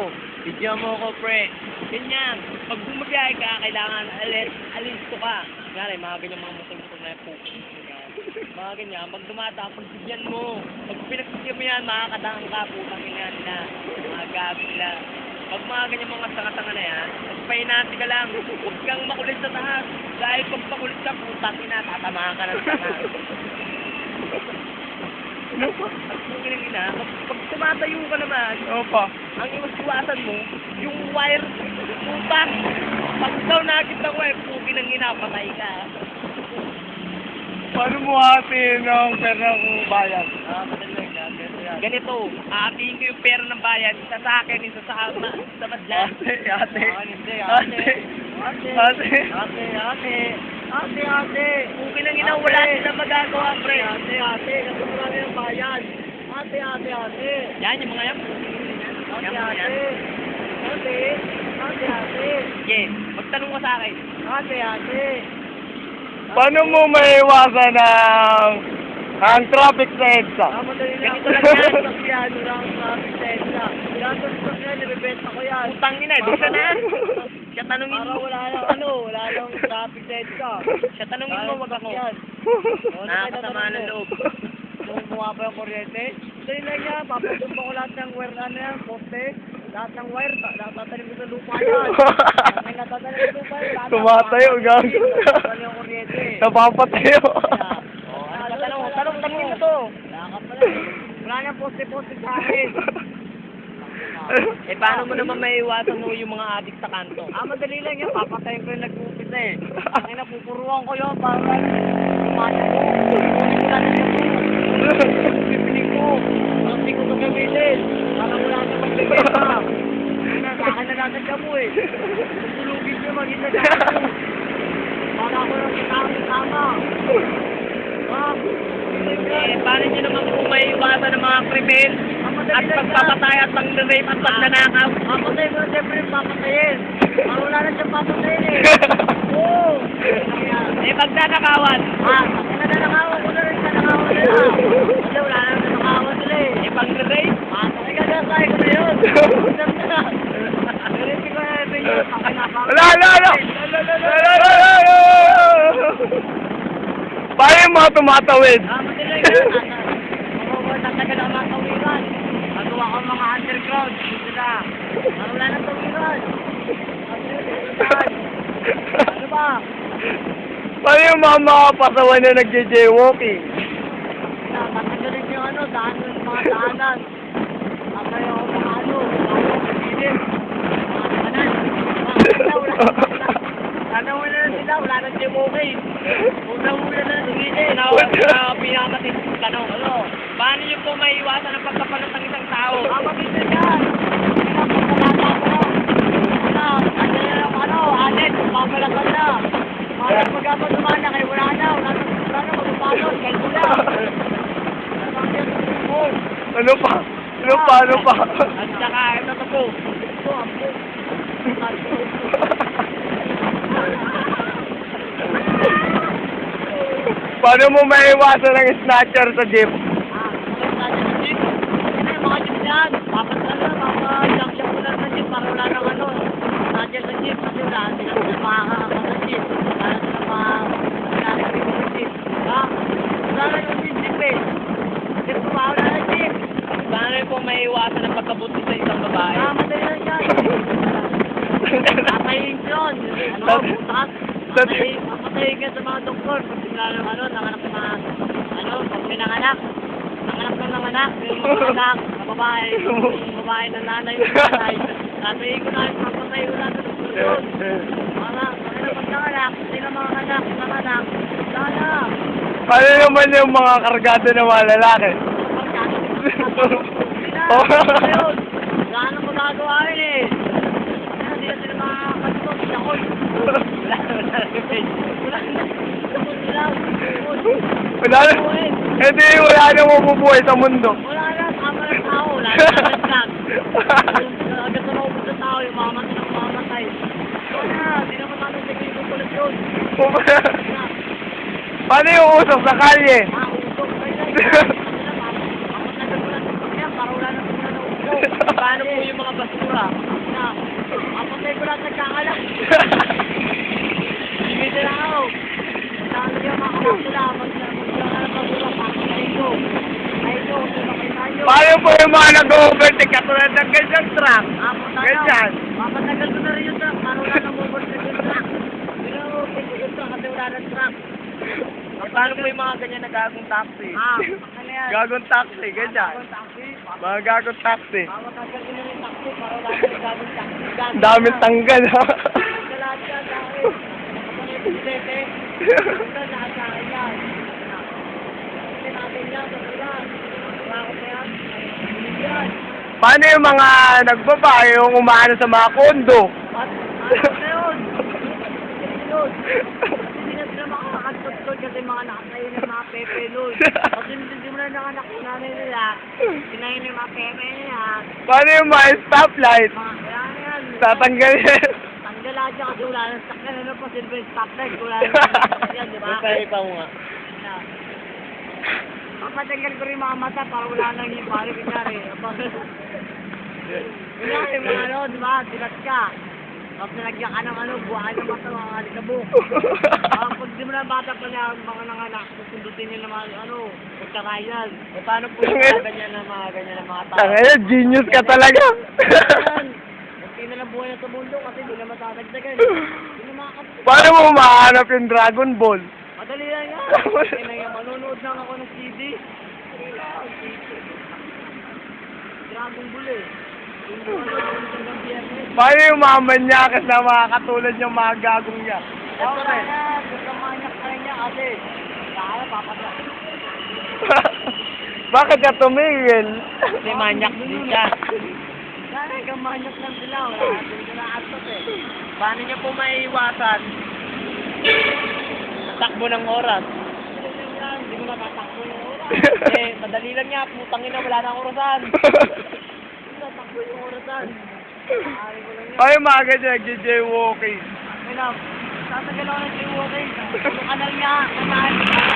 Oh, Bigyan mo ko, pre. Ganyan. Pag bumabiyahe ka, kailangan alis, alisto ka. Nga mga ganyan mga motor-motor na po. Mga ganyan. Pag dumata, pag bigyan mo. Pag pinagbigyan mo yan, makakadaan ka, putang ina nila. Mga gabi nila. Pag mga ganyan mga tanga-tanga na yan, magpahinati ka lang. Huwag kang makulit sa taas. Dahil pag makulit ka, putang ina, tatamaan ka ng taas. At kung ina, pag, pag tumatayo ka naman, Opa. ang iwas-iwasan mo, yung wire, putak. Pag ikaw nakita ko eh, pugi ng ginapatay ka. Paano mo hatiin ang pera kung bayad? Ah, madali lang yan. Ganito yan. Ganito, aatiin ko yung pera ng bayan, isa sa akin, isa sa ama, sa madla. Ate, ate. Ah, hindi, Ate. ate. Ate. Ate. Ate, ate. Ate, ate. Pugi ng ina, wala sila magagawa, pre. Ate, ate. Ng bayan. Ate, ate, ate. Yan, yung mga yan. Ate, ate. Ate, ate, ate. Sige, magtanong ka sa akin. Ate, ate. Paano mo maiwasan ang ang traffic sa EDSA? Ah, madali lang. Ganito lang yan. Ano lang sa Vicenta. Gatos ko yan, nabibenta ko yan. Utang ina, doon ka na. Siya tanungin mo. Para wala lang ano, wala lang traffic sa Siya tanungin mo, wag ako. Nakakasama ng loob. Nung bumaba yung kuryente, dali lang yan, papatumba ko lahat ng wire ano yan, poste. Lahat ng wire, ta- tatanim ko sa lupa yan. May natatanim sa lupa yan. lahat Tumatayo, gago. Tatanim yung kuryente. Napapatayo. Oh, ano tanong? Tanong, tanongin mo to. Wala nang poste-poste sa akin. Eh, paano mo naman maiiwasan mo yung mga adik sa kanto? Ah, madali lang yan. Papatayin ko yung nag-umpisa eh. Ang ina, pupuruan ko yun para lumasa ko. Kunin ko lang yung Ang hindi ko ito gamitin. Para wala na magbibenta. Ano, sa akin na lang ka mo eh. Tutulugin ko mag-isa sa akin. Para ako lang kasama-kasama. Ah, eh, paano nyo naman kung may ng mga krimen at pagpapatay at pang-rape at pagnanakaw? Papatay mo siyempre yung papatayin. Parang wala na siyang papatayin eh. Oo. Eh, magnanakawan. Ah, nananakawan ko na rin nanakawan nila. Kasi wala na nanakawan nila eh. Eh, pang-rape? Ah, kasi gagawin ko na yun. Ganda na. Narinig ko na ito yun. Wala, wala, wala. Paano yung mga tumatawid? Ah. Mababaw na tagal ang mga tawiran. Magawa ko mga underground. Dito na. Ah, wala nang tawiran. Ano ba? Paano yung mga pasawan na nagje-jaywalking? Tatanggalin yung ano, daan yung mga daanan. Tapos yung mga ano, mga pilit. Mga daanan. Mga wala. Sana wala na wala nang okay. Una-una na sige, na na pinakamatid tanong. Ano? Paano niyo po maiiwasan ang pagkapalit ng isang tao? Ah, mabisa yan. Ano, ano ano. Ano pa? Ano pa? Ano pa? At saka, ito to po. Ito, ang po. Paano mo maiwasan ang snatcher sa jeep? Paano po may iwasan ang pagkabuti sa isang babae? Ah, madali lang yan. Patayin yun. Ano, butas. Patayin, papatayin ka sa mga doktor. Pag sila ng ano, nanganak ng mga, ano, pag may nanganak. Nanganak ng nanganak. Yung mga anak, na babae. Yung babae na nanay, yung nanay. Tatayin ko na, papatayin ko na sa doktor yun. Mga, mga pag nanganak, sila mga anak, nanganak. Sana. Paano naman yung mga kargado ng mga lalaki? Oh. Ayun, wala nang magagawa rin eh. Hindi na sila makakasok. Yakol. Wala na. Eh di, wala na mabubuhay sa mundo. Wala na, tama na tao. Wala na, nag-tag. Agad na naubos na tao, yung mamatay ng mamatay. Wala na, di naman namin sa kayo kukulat yun. Paano yung usok sa kalye? Ah, usok. Paano po yung mga basura? Na, apatay ko lang nagkakalat. yung mga nag-overtake katulad ng ganyan truck. Ah. Ganyan. Papatagal ko na rin yung truck para wala nang overtake yung truck. Overtake yung truck kasi wala nang truck. Paano po yung mga ganyan na gagong taxi? Ah, ano yan? Gagong taxi, ganyan. Gagawin taxi. Mga gagong taxi. Papatagal ko na rin taxi para wala nang gagawin taxi. Na. tanggal, ha? Lahat yan, dahil. Kapag yung bisete, ito lahat sa akin yan. Kasi natin yan, kasi yan. Na yan? Yan. Paano yung mga nagbabae yung umaano sa mga kondo? Ano na. Kasi na mga nakatayo ng mga pepe nun. Kasi hindi mo na nanganak yung nanay nila. Sinayin yung mga pepe nila. Paano yung mga stoplight? Mga kaya na yan. Tanggal lahat yan kasi wala nang sakyan. Ano pa silver stoplight? Wala nang sakyan, di ba? pa mo nga. Na. Papatanggal ko rin mga mata para wala nang yung pare kunyari. Kunyari mga ano, di ba? Silat ka. Tapos nilagyan ka ng ano, buhay ng mata mga alikabok. Ah, pag di mo na bata pa niya, mga nanganak, susundutin niyo naman, ano, pagkakayan. E paano po yung mga ganyan na mga ganyan na mga tao? Tangina, genius ka talaga. Kunti na lang buhay na sa mundo kasi hindi na matatagdagan. Hindi. Paano mo mahanap yung Dragon Ball? Madali lang yan. Kaya na yan, manonood lang ako ng CD. Dragon Ball eh. Yung mga. Paano yung mamanyakas na mga katulad yung mga gagong niya? Ito na yan, gusto manyak ka niya kasi. Kaya papatak. Bakit ka tumingin? Kasi manyak din siya. Kaya hanggang manyak lang sila. Wala natin sila atot eh. Paano niya po maiiwasan? Takbo ng oras. Hindi mo matatakbo yung oras. Eh, madali lang niya. Putang ina, wala nang orasan. Hindi na takbo yung orasan. Maaari ko lang yan. Yung mga ganyan, nag-jaywalking? Ay na, tatagal ako ng jaywalking. Yung kanal niya, kamahan.